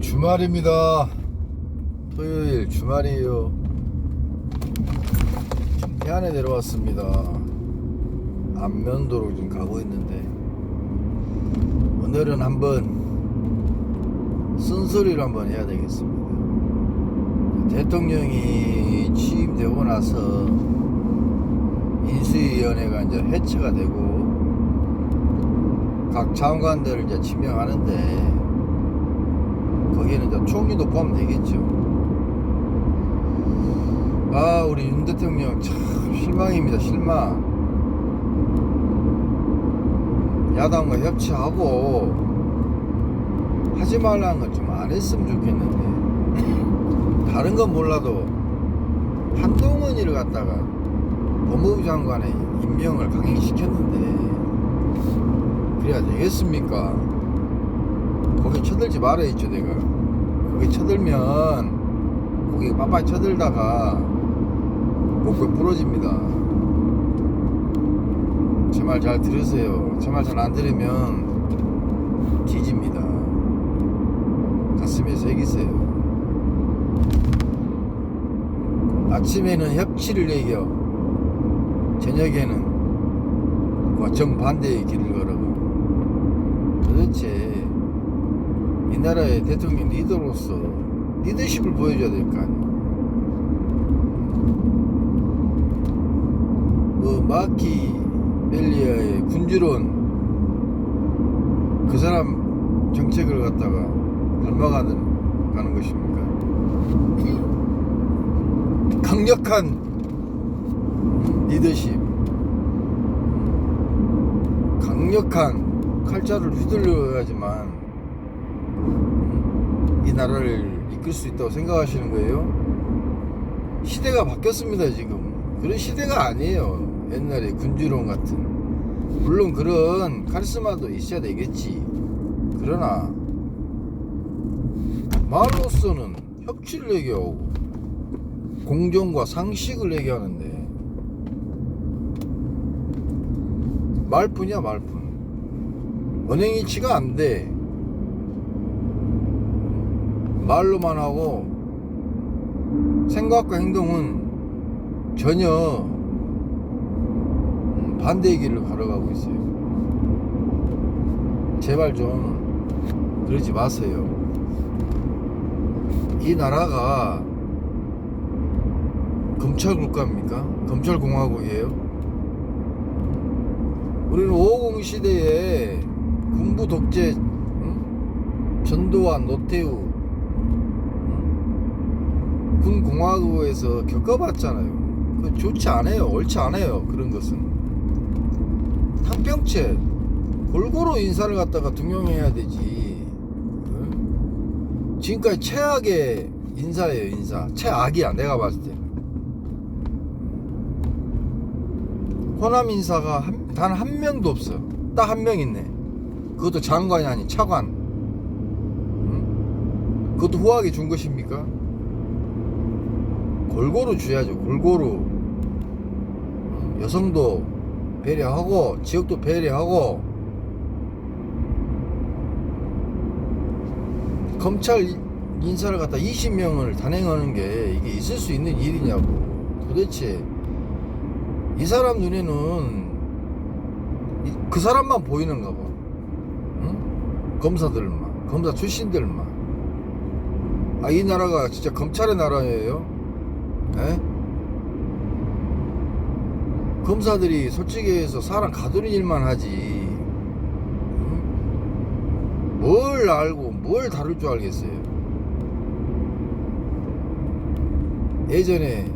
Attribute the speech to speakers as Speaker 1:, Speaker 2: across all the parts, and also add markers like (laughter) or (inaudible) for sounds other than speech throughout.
Speaker 1: 주말입니다. 토요일 주말이에요. 지금 태안에 내려왔습니다. 안면도로 지금 가고 있는데 오늘은 한번 쓴소리를 한번 해야 되겠습니다. 대통령이 취임되고 나서 인수위원회가 이제 해체가 되고 각 장관들을 이제 지명하는데 거기에는 이제 총리도 포함되겠죠. 아, 우리 윤 대통령 참 실망입니다. 실망. 야당과 협치하고 하지 말라는 건 좀 안 했으면 좋겠는데 (clears throat) 다른 건 몰라도 한동훈이를 갖다가 법무부 장관의 임명을 강행시켰는데 그래야 되겠습니까? 거기 쳐들지 말아 있죠 내가 거기 쳐들면 거기 빠빠 쳐들다가 목배 부러집니다. 제 말 잘 들으세요. 제 말 잘 안 들으면 뒤집니다. 가슴에 새기세요. 아침에는 협치를 얘기하고 저녁에는 뭐 정반대의 길을 걸어가 도대체 이 나라의 대통령 리더로서 리더십을 보여줘야 될 거 아니에요 뭐 마키 벨리아의 군주론 그 사람 정책을 갖다가 닮아가는 가는 것입니까? 강력한 리더십 강력한 칼자를 휘둘러야지만 이 나라를 이끌 수 있다고 생각하시는 거예요? 시대가 바뀌었습니다 지금. 그런 시대가 아니에요. 옛날에 군주론 같은. 물론 그런 카리스마도 있어야 되겠지. 그러나 말로서는 협치를 얘기하고 공정과 상식을 얘기하는데 말뿐이야 말뿐. 언행이치가 안 돼 말로만 하고 생각과 행동은 전혀 음, 반대의 길을 걸어가고 있어요 제발 좀 그러지 마세요 이 나라가 검찰 국가입니까? 검찰 공화국이에요? 우리는 550 시대에 군부 독재, 응? 전두환, 노태우, 응? 군 공화국에서 겪어봤잖아요. 그 좋지 않아요. 옳지 않아요. 그런 것은 탕평채 골고루 인사를 갖다가 등용해야 되지. 응? 지금까지 최악의 인사예요. 인사 최악이야. 내가 봤을 때. 호남 인사가 단 한 명도 없어. 딱한 명 있네. 그것도 장관이 아닌 차관. 응? 그것도 후하게 준 것입니까? 골고루 줘야죠. 골고루. 응? 여성도 배려하고 지역도 배려하고 검찰 인사를 갖다 20명을 단행하는 게 이게 있을 수 있는 일이냐고. 도대체 이 사람 눈에는 이- 그 사람만 보이는가 봐. 응? 검사들만, 검사 출신들만. 아, 이 나라가 진짜 검찰의 나라예요? 에? 검사들이 솔직히 해서 사람 가두는 일만 하지. 응? 뭘 알고 뭘 다룰 줄 알겠어요. 예전에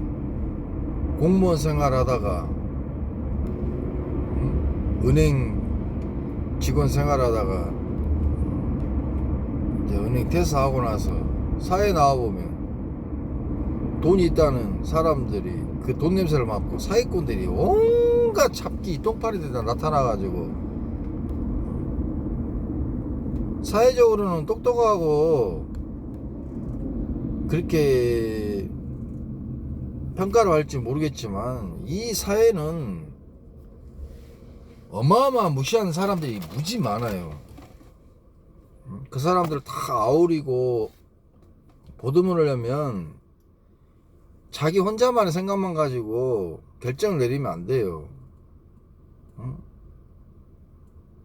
Speaker 1: 공무원 생활하다가 응? 은행 직원 생활하다가 이제 은행 퇴사하고 나서 사회 나와보면 돈이 있다는 사람들이 그 돈 냄새를 맡고 사기꾼들이 온갖 잡기 똥파리 데다 나타나가지고 사회적으로는 똑똑하고 그렇게 평가를 할지 모르겠지만 이 사회는 어마어마한 무시하는 사람들이 무지 많아요. 그 사람들 다 아우리고 보듬으려면 자기 혼자만의 생각만 가지고 결정을 내리면 안 돼요. 응?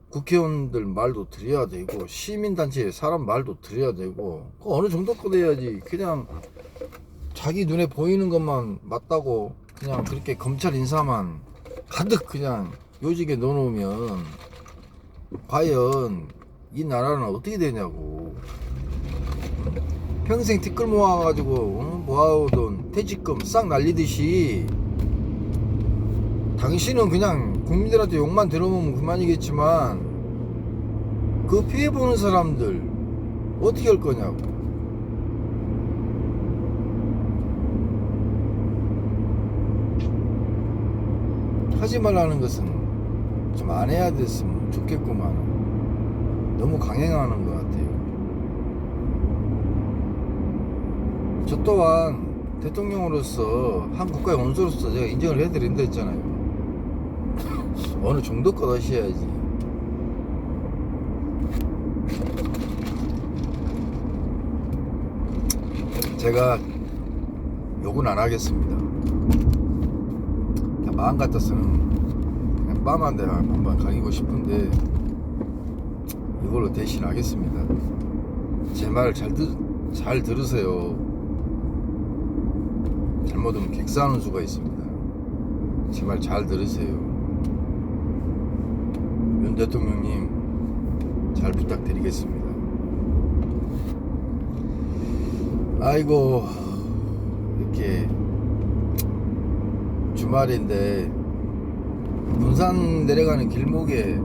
Speaker 1: 국회의원들 말도 들어야 되고 시민단체 사람 말도 들어야 되고 그 어느 정도껏 해야지 그냥 자기 눈에 보이는 것만 맞다고 그냥 그렇게 검찰 인사만 가득 그냥 요직에 넣어놓으면 과연 이 나라는 어떻게 되냐고 평생 티끌 모아가지고 어? 모아오던 퇴직금 싹 날리듯이 당신은 그냥 국민들한테 욕만 들어보면 그만이겠지만 그 피해보는 사람들 어떻게 할 거냐고. 하지 말라는 것은 좀 안 해야 됐으면 좋겠구만. 너무 강행하는 것 같아요 저 또한 대통령으로서 한 국가의 원수로서 제가 인정을 해드린다 했잖아요. 어느 정도껏 하셔야지. 제가 욕은 안 하겠습니다. 마음 같아서는 그냥 빰한데 한번 가기고 싶은데 이걸로 대신하겠습니다. 제 말 잘 잘 들으세요 잘못하면 객사하는 수가 있습니다. 제 말 잘 들으세요. 윤 대통령님 잘 부탁드리겠습니다. 아이고 이렇게 주말인데 군산 내려가는 길목에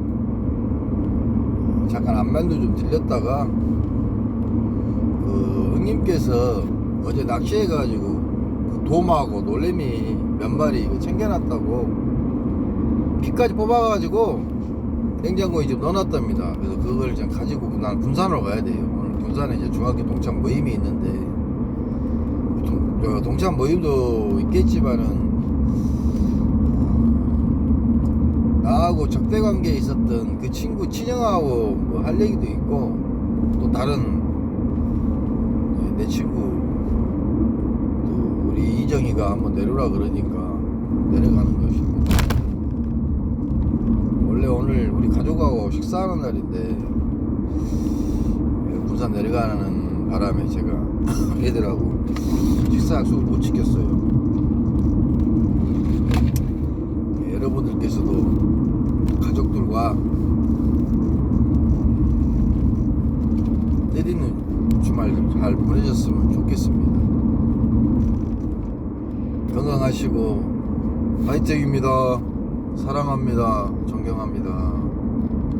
Speaker 1: 잠깐 안면도 좀 들렸다가 그 형님께서 어제 낚시해가지고 그 돔하고 놀래미 몇 마리 챙겨놨다고 피까지 뽑아가지고 냉장고에 이제 넣어놨답니다. 그래서 그걸 이제 가지고 난 군산으로 가야 돼요. 오늘 군산에 이제 중학교 동창 모임이 있는데 동, 저 동창 모임도 있겠지만은 나하고 적대 관계에 있었던 그 친구 친형하고 뭐 할 얘기도 있고 또 다른 네, 내 친구 이정이가 한번 내려라 그러니까 내려가는 것입니다. 원래 오늘 우리 가족하고 식사하는 날인데 군산 내려가는 바람에 제가 (laughs) 애들하고 식사 약속을 못 지켰어요. 예, 여러분들께서도 가족들과 때리는 주말 잘 보내셨으면 좋겠습니다. 건강하시고 파이팅입니다. 사랑합니다. 존경합니다.